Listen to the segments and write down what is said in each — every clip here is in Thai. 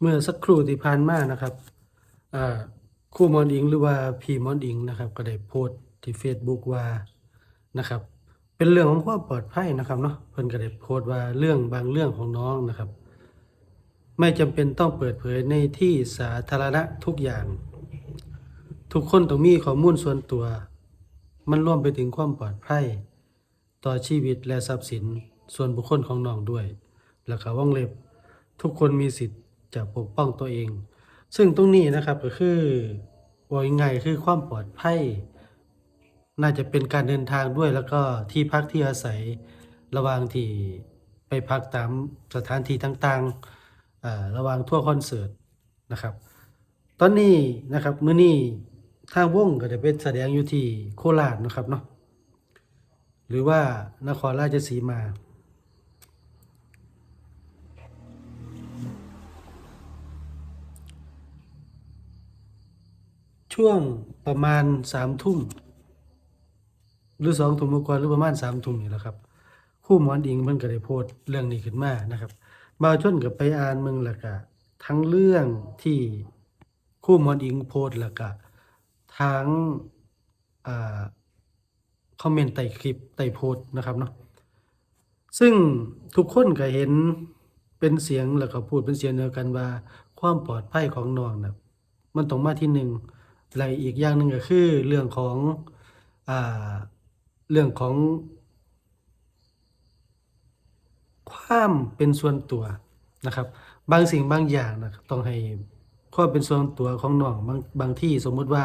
เมื่อสักครู่ที่ผ่านมานะครับคู่มอนอิงหรือว่าพี่มอนอิงนะครับก็ได้โพสต์ที่ Facebook ว่านะครับ เป็นเรื่องของความปลอดภัยนะครับเนาะเพิ่นก็ได้โพสต์ว่าเรื่องบางเรื่องของน้องนะครับ ไม่จำเป็นต้องเปิดเผยในที่สาธารณะทุกอย่าง ทุกคนต้องมีข้อมูลส่วนตัว มันรวมไปถึงความปลอดภัย ต่อชีวิตและทรัพย์สินส่วนบุคคลของน้องด้วย แล้วก็ว่องเล็บทุกคนมีสิทธิ์ จะปกป้องตัวเอง ซึ่งตรงนี้นะครับก็คือว่ายังไงายคือความปลอดภัย น่าจะเป็นการเดินทางด้วยแล้วก็ที่พักที่อาศัยระหว่างที่ไปพักตามสถานที่ต่างๆระหว่างทั่วคอนเสิร์ตนะครับ ตอนนี้นะครับมื้อนี้ทางวงก็จะไปแสดงอยู่ที่โคราชนะครับเนาะหรือว่านครราชสีมา ช่วงประมาณสามทุ่มหรือสองทุ่มกว่าหรือประมาณสามทุ่มนี่แหละครับคู่หมอนอิงมันก็ได้โพสต์เรื่องนี้ขึ้นมานะครับบาวชนกับไปอ่านมึงล้วก็ทั้งเรื่องที่คู่หมอนอิงโพสต์ล้วก็ทั้งอ่าคอมเมนต์ใต้คลิปใต้โพสต์นะครับเนาะซึ่งทุกคนก็เห็นเป็นเสียงแล้วก็พูดเป็นเสียงเดียวกันว่า ความปลอดภัยของน้องนะมันต้องมาที่หนึ่ง และอีกอย่างหนึ่งก็คือเรื่องของอ่าเรื่องของ ความเป็นส่วนตัวนะครับ บางสิ่งบางอย่างนะต้องให้ความเป็นส่วนตัวของน้องบางบางที่สมมุติว่า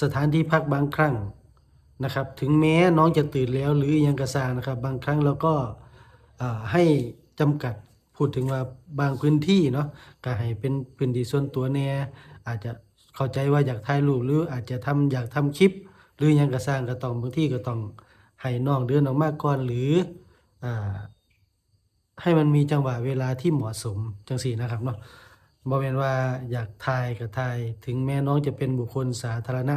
สถานที่พักบางครั้งนะครับ ถึงแม้น้องจะตื่นแล้วหรือยังกระซานะครับ บางครั้งเราก็ให้จำกัดพูดถึงว่าบางพื้นที่เนาะก็ให้เป็นพื้นที่ส่วนตัวแน่อาจจะ เข้าใจว่าอยากถ่ายรูปหรืออาจจะทำอยากทำคลิป หรือยังกระซางก็ต้องบางที่ก็ต้องให้น้องเดินออกมาก่อนหรืออ่าให้มันมีจังหวะเวลาที่เหมาะสมจังสี่นะครับเนาะบ่แม่นว่าอยากถ่ายก็ถ่ายถึงแม้น้องจะเป็นบุคคลสาธารณะ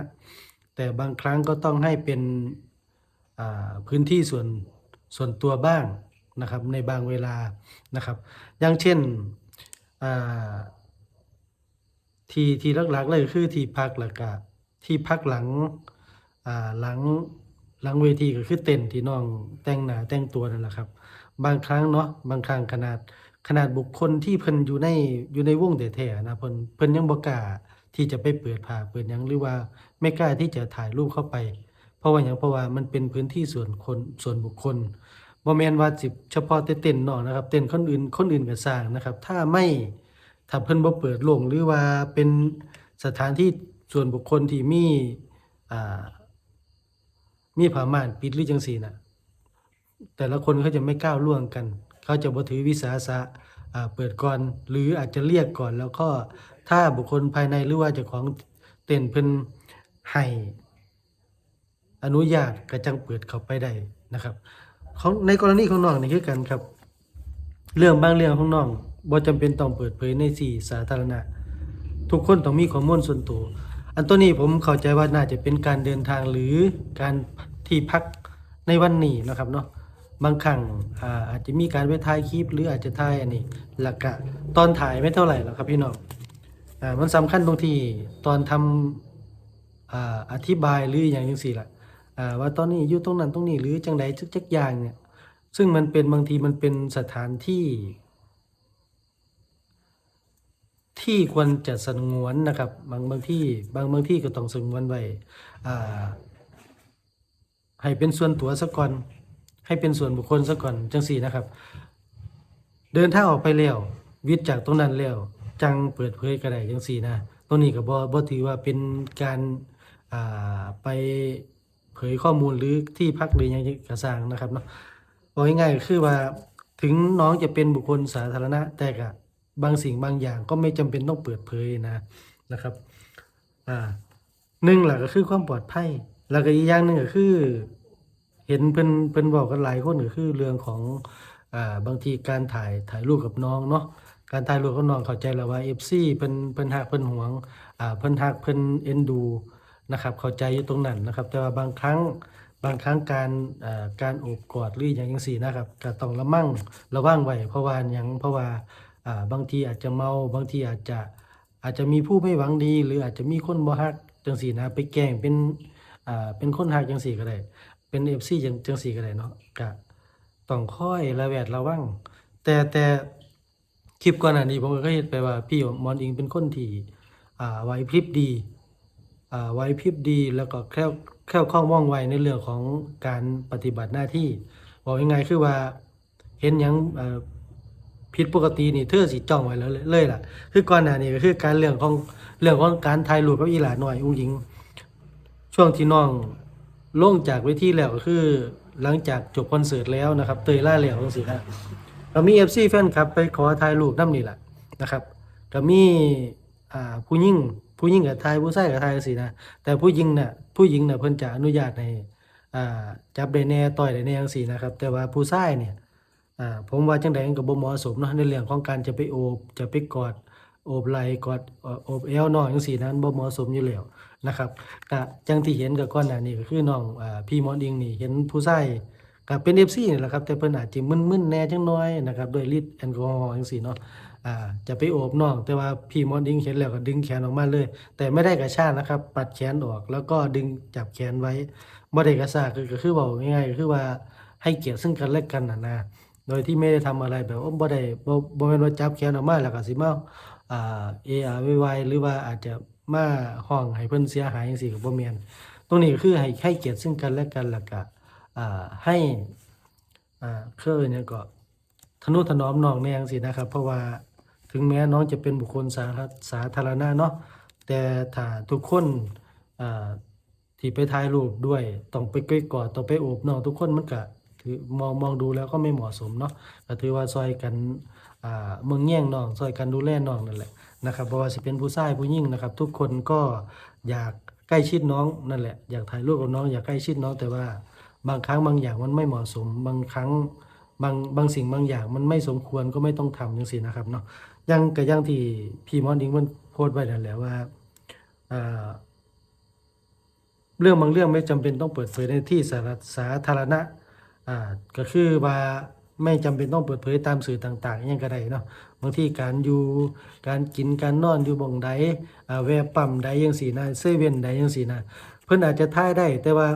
แต่บางครั้งก็ต้องให้เป็นพื้นที่ส่วนส่วนตัวบ้างนะครับในบางเวลานะครับ อย่างเช่นอ่า ที่ที่หลักๆเลยคือที่พักแล้วก็ที่พักหลังอ่าหลังหลังเวทีก็คือเต็นที่น้องแต่งหน้าแต่งตัวนั่นแหละครับ บางครั้งเนาะบางครั้งขนาดขนาดบุคคลที่เพิ่นอยู่ในอยู่ในวงแท้ๆนะเพิ่นเพิ่นยังบ่กล้าที่จะไปเปิดผ้าเปิดหยังหรือว่าไม่กล้าที่จะถ่ายรูปเข้าไป เพราะว่าหยังเพราะว่ามันเป็นพื้นที่ส่วนคนส่วนบุคคลบ่แม่นว่าสิเฉพาะแต่เต้นเนาะนะครับ เต้นคนอื่นคนอื่นก็สร้างนะครับ ถ้าไม่ ถ้าเพิ่นบ่เปิดโล่งหรือว่าเป็นสถานที่ส่วนบุคคลที่มีอ่ามีผ้าม่านปิดหรือจังซี่น่ะแต่ละคนเขาจะไม่ก้าวล่วงกัน เขาจะบ่ถือวิสาสะอ่าเปิดก่อน หรืออาจจะเรียกก่อนแล้วก็ถ้าบุคคลภายในหรือว่าเจ้าของเต็นเพิ่นให้อนุญาตก็จังเปิดเข้าไปได้นะครับของในกรณีของน้องนี่คือกันครับ เรื่องบางเรื่องของน้อง บ่จำเป็นต้องเปิดเผยในที่สาธารณะ ทุกคนต้องมีข้อมูลส่วนตัว อันตัวนี้ผมเข้าใจว่าน่าจะเป็นการเดินทางหรือการที่พักในวันนี้นะครับเนาะบางครั้งอาจจะมีการไปถ่ายคลิปหรืออาจจะถ่ายอันนี้หลักกะตอนถ่ายไม่เท่าไหร่หรอกครับพี่น้องอ่ามันสำคัญตรงที่ตอนทำอ่าอธิบายหรืออย่างจังสี่ละอ่าว่าตอนนี้อยู่ตรงนั้นตรงนี้หรือจังใดจักๆอย่างเนี่ยซึ่งมันเป็นบางทีมันเป็นสถานที่ ที่ควรจะสงวนนะครับ บางบางที่บางบางที่ก็ต้องสงวนไว้อ่าให้เป็นส่วนตัวซะก่อน ให้เป็นส่วนบุคคลซะก่อนจังสี่นะครับ เดินทางออกไปแล้ววิทย์จากตรงนั้นแล้วจังเปิดเผยก็ไดจังสี่นะตรงนี้ก็บ่บ่ถือว่าเป็นการอ่าไปเผยข้อมูลหรือที่พักหรือยังกระสางนะครับเนาะบอกง่ายๆก็คือว่าถึงน้องจะเป็นบุคคลสาธารณะแต่ก็ บางสิ่งบางอย่างก็ไม่จำเป็นต้องเปิดเผยนะนะครับอ่าหนึ่งหลักก็คือความปลอดภัยแล้วก็อีกอย่างหนึ่งก็คือ เห็นเพิ่นเพิ่นบอกกันหลายคนก็คือเรื่องของอ่าบางทีการถ่ายถ่ายรูปกับน้องเนาะการถ่ายรูปกับน้องเข้าใจแล้วว่า FC เพิ่นเพิ่นฮักเพิ่นหวงอ่าเพิ่นฮักเพิ่นเอ็นดูนะครับเข้าใจอยู่ตรงนั้นนะครับ แต่ว่าบางครั้งบางครั้งการอ่าการโอบกอดหรืออย่างจังซี่นะครับก็ต้องระมั่งระวังไว้เพราะว่าหยังเพราะว่าอ่า บางทีอาจจะเมา บางทีอาจจะอาจจะมีผู้ไม่หวังดี หรืออาจจะมีคนบ่ฮักจังซี่นะไปแกล้งเป็นอ่าเป็นคนฮักจังซี่ก็ได้ เป็น FC จังจังซี่ก็ได้เนาะก็ต้องคอยระแวดระวังแต่แต่คลิปก่อนหน้านี้ผมก็เคยเฮ็ดไปว่าพี่มอนอิงเป็นคนที่อ่าไหวพริบดีอ่าไหวพริบดีแล้วก็แคล่วแคล่วคล่องว่องไวในเรื่องของการปฏิบัติหน้าที่บอกยังไงคือว่าเห็นยังอ่อ ผิดปกตินี่เธอสิจ้องไว้แล้วเลยลยล่ะ คือก่อนหน้านี้ก็คือการเรื่องของเรื่องของการถ่ายรูปกับอีหลาน้อยอุ้งหญิง ช่วงที่น้องลงจากเวทีแล้วก็คือ หลังจากจบคอนเสิร์ตแล้วนะครับ เตยล่าแล้วจังซี่นะก็มี FC แฟนคลับ ไปขอถ่ายรูปนำนี่แหละนะครับก็มีอ่าผู้หญิงผู้หญิงกับไทยผู้ชายกับไทายสินะแต่ผู้หญิงน่ะผู้หญิงน่ะเพิ่นจะอนุญาตให้อ่าจับได้แน่ต่อยได้แน่จังซี่นะครับ แต่ว่าผู้ชายเนี่ย อ่าผมว่าจังไดก็บ่เหมาะสมเนาะในเรื่องของการจะไปโอบจะไปกอดโอบไหล่กอดโอบเอวน้องจังซี่นั้นบ่เหมาะสมอยู่แล้วนะครับก็จังที่เห็นก็ก่อนหน้านี้ก็คือน้องอ่าพี่หมอดิงนี่เห็นผู้ชายก็เป็น FC นี่แหละครับแต่เพิ่นอาจจะมึนๆแน่จังน้อยนะครับด้วยฤทธิ์แอลกอฮอล์จังซี่เนาะอ่าจะไปโอบน้อง แต่ว่าพี่มอดิงเห็นแล้วก็ดึงแขนออกมาเลย แต่ไม่ได้กระชากนะครับ ปัดแขนออกแล้วก็ดึงจับแขนไว้บ่ได้กระชากคือก็คือบอกง่ายๆก็คือว่าให้เกียรติซึ่งกันและกันน่ะนะ โดยที่ไม่ได้ทำอะไรแบบว่าบ่ได้บ่บ่แม่นว่าจับแขนออกมาแล้วก็สิมาอ่าเออาไวๆหรือว่าอาจจะมาห้องให้เพิ่นเสียหายจังซี่ก็บ่แม่นตรงนี้คือให้ให้เกียรติซึ่งกันและกันแล้วก็อ่าให้อ่าคือเนี่ยก็ทนุถนอมน้องแนจั่งสินะครับ เพราะว่าถึงแม้น้องจะเป็นบุคคลสาธารสาธารณะเนาะแต่ถ้าทุกคนอ่าที่ไปถ่ายรูปด้วย ต้องไปใกล้กอดต้องไปโอบน้องทุกคนมันก็ ถือมองมองดูแล้วก็ไม่เหมาะสมเนาะก็ถือว่าซอยกันอ่าเมืองแย่งน้องซอยกันดูแลน้องนั่นแหละนะครับเพราะว่าสิเป็นผู้ชายผู้หญิงนะครับ ทุกคนก็อยากใกล้ชิดน้องนั่นแหละอยากถ่ายรูปกับน้องอยากใกล้ชิดน้องแต่ว่าบางครั้งบางอย่างมันไม่เหมาะสม บางครั้งบางบางสิ่งบางอย่างมันไม่สมควรก็ไม่ต้องทำจังซี่นะครับเนาะยังกับย่างที่พี่มอนดิงมันโพสต์ไว้นั่นแหละว่าอ่าเรื่องบางเรื่องไม่จำเป็นต้องเปิดเผยในที่สาธารณะ อ่าก็คือว่าไม่จำเป็นต้องเปิดเผยตามสื่อต่างๆอหยังก็ได้เนาะบางทีการอยู่การกินการนอนอยู่บ่งใดอ่าแวะปั๊มใดจังซี่นะเซเว่นใดจังซี่นะเพิ่นอาจจะถ่ายได้ แต่ว่า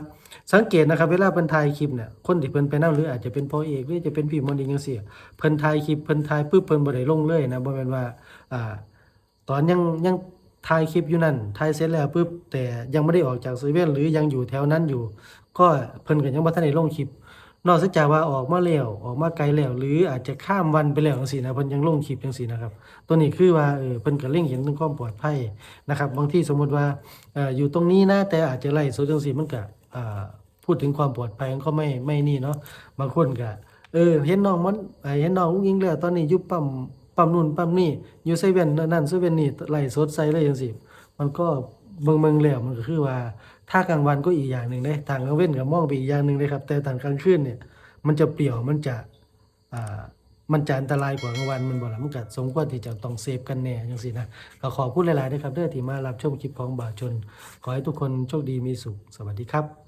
สังเกตนะครับเวลาเพิ่นถ่ายคลิปเนี่ยคนที่เพิ่นไปนำหรืออาจจะเป็นพ่อเอกหรือจะเป็นพี่มนดิงจังซี่เพิ่นถ่ายคลิปเพิ่นถ่ายปุ๊บเพิ่นบ่ได้ลงเลยนะบ่แม่นว่าอ่าตอนยังยังถ่ายคลิปอยู่นั่นถ่ายเสร็จแล้วปุ๊บแต่ยังไม่ได้ออกจากเซเว่นหรือยังอยู่แถวนั้นอยู่ ก็เพิ่นก็ยังบ่ทันได้ลงคลิป นอกจากว่าออกมาแล้วออกมาไกลแล้ว หรืออาจจะข้ามวันไปแล้วจังซี่นะเพิ่นยังลงคลิปจังซี่นะครับ ตัวนี้คือว่าเออเพิ่นก็เล็งเห็นถึงความปลอดภัยนะครับ บางที่สมมติว่าเอ่ออยู่ตรงนี้นะแต่อาจจะไล่สดจังซี่มันก็อ่าพูดถึงความปลอดภัยมันก็ไม่ไม่นี่เนาะบางคนก็เออเห็นน้องมันเอ่อเห็นน้องอุ้งอิงแล้วตอนนี้ยู่ปั๊มปั๊มนู่นปั๊มนี่อยู่เซเว่นนั่นเซเว่นนี่ไล่สดใส่เลยจังซี่มันก็เบิ่งเบิ่งแล้วมันก็คือว่า ถ้ากลางวันก็อีกอย่างหนึ่งเด้ทางกลางเว้นกับมองไปอีกอย่างหนึ่งเลยครับ แต่ทางกลางคืนเนี่ย มันจะเปลี่ยวมันจะอ่ามันจะอันตรายกว่ากลางวันมันบ่ล่ะมันก็สมควรที่จะต้องเซฟกันแน่จังซี่นะก็ขอพูดหลายๆนะครับเด้อที่มารับชมคลิปของบ่าวชน ขอให้ทุกคนโชคดีมีสุขสวัสดีครับ